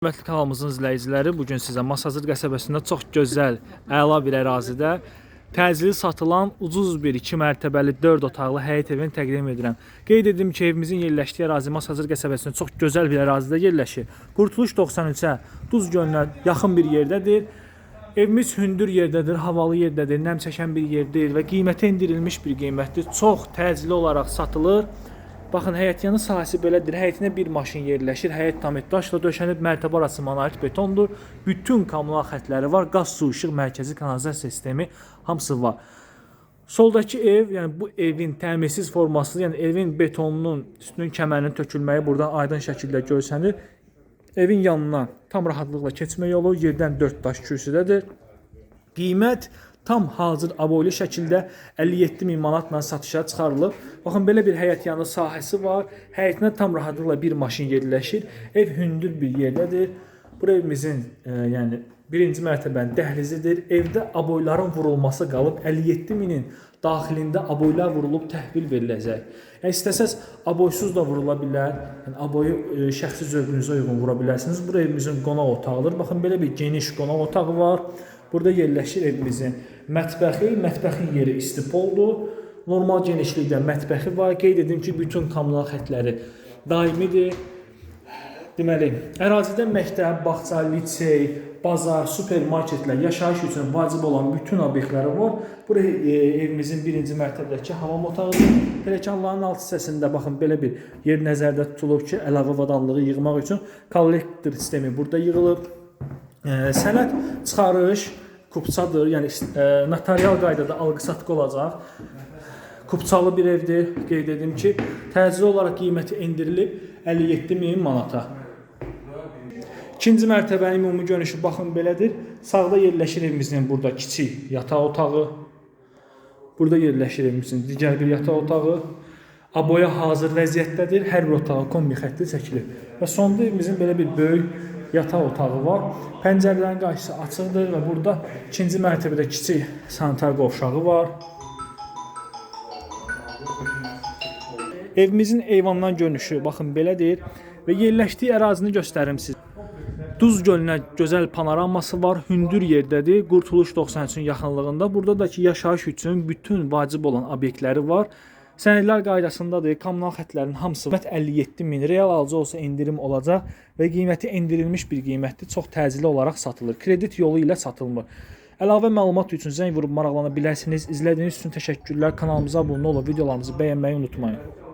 Hörmətli kanalımızın izləyiciləri, bu gün sizə Masazır qəsəbəsində çox gözəl, əla bir ərazidə təcili satılan ucuz bir 2 mərtəbəli 4 otaqlı həyət evini təqdim edirəm. Qeyd edim ki, evimizin yerləşdiyi ərazi Masazır qəsəbəsində çox gözəl bir ərazidə yerləşir. Qurtuluş 93-ə, Duz gölünə yaxın bir yerdədir. Evimiz hündür yerdədir, havalı yerdədir, nəm çəkən bir yer deyil və qiymətə endirilmiş bir qiymətdir. Çox təcili olaraq satılır. Baxın, həyətyanı sahəsi belədir. Həyətinə bir maşın yerləşir. Həyət tam daşla döşənib, mərtəbə arası monolit betondur. Bütün kommunal xətləri var. Qaz, su, işıq, mərkəzi kanalizasiya sistemi hamısı var. Soldakı ev, yəni bu evin təmirsiz forması, yəni evin betonunun üstünün kəmərinin tökülməyi buradan aydın şəkildə görsənir. Evin yanına tam rahatlıqla keçmə yolu, yerdən 4 daş kürsüdədir. Qiymət tam hazır aboylu şəkildə 57 min manatla satışa çıxarılıb. Baxın belə bir həyət yanı sahəsi var. Həyətinə tam rahatlıqla bir maşın yerləşir. Ev hündür bir yerdədir. Bu evimizin e, yəni birinci mərtəbənin dəhlizidir. Evdə aboyların vurulması qalıb 57 minin daxilində aboylar vurulub təhvil veriləcək. Yəni istəsəz aboysuz da vurula bilər. Yəni aboyu e, şəxsi zövqünüzə uyğun vura bilərsiniz. Bu evimizin qonaq otağıdır. Baxın belə bir geniş qonaq otağı var. Burada yerləşir evimizin mətbəxi, mətbəxin yeri istipoldur. Normal genişlikdə mətbəxi var. Qeyd edim ki, bütün kommunal xətləri daimidir. Deməli, ərazidə məktəb, bağça, lisey, bazar, supermarketlər, yaşayış üçün vacib olan bütün obyektləri var. Bura e, evimizin birinci mərtəbədəki hamam otağıdır. Pilləkənlərin alt hissəsində baxın belə bir yer nəzərdə tutulub ki, əlavə avadanlığı yığmaq üçün kollektor sistemi burada yığılıb. Sənəd çıxarış kupçadır. Yəni e, notarial qaydada alqı-satqı olacaq. Kupçalı bir evdir. Qeyd edim ki, təcili olaraq qiyməti endirilib 57 min manata. İkinci mərtəbənin ümumi görünüşü baxın belədir. Sağda yerləşir evimizin burada kiçik yataq otağı. Burada yerləşir evimizin digər bir yataq otağı. Aboya hazır vəziyyətdədir. Hər bir otağa kombi xətti çəkilir. Və sonda evimizin belə bir böyük yataq otağı var. Pəncərələrin qarşısı açıqdır və burada ikinci mərtəbədə kiçik sanitar qovşağı var. Evimizin eyvandan görünüşü baxın belədir və yerləşdiyi ərazini göstərim sizə. Duz gölünə gözəl panoraması var, hündür yerdədir. Qurtuluş 93-ün yaxınlığında. Burada da ki yaşayış üçün bütün vacib olan obyektləri var. Sənədlər qaydasındadır. Kommunal xətlərin hamısı qiymət 57 min real alıcı olsa endirim olacaq və qiyməti endirilmiş bir qiymətdir. Çox təcili olaraq satılır. Kredit yolu ilə satılmır. Əlavə məlumat üçün zəng vurub maraqlana bilərsiniz. İzlədiyiniz üçün təşəkkürlər. Kanalımıza abunə olub videolarımızı bəyənməyi unutmayın.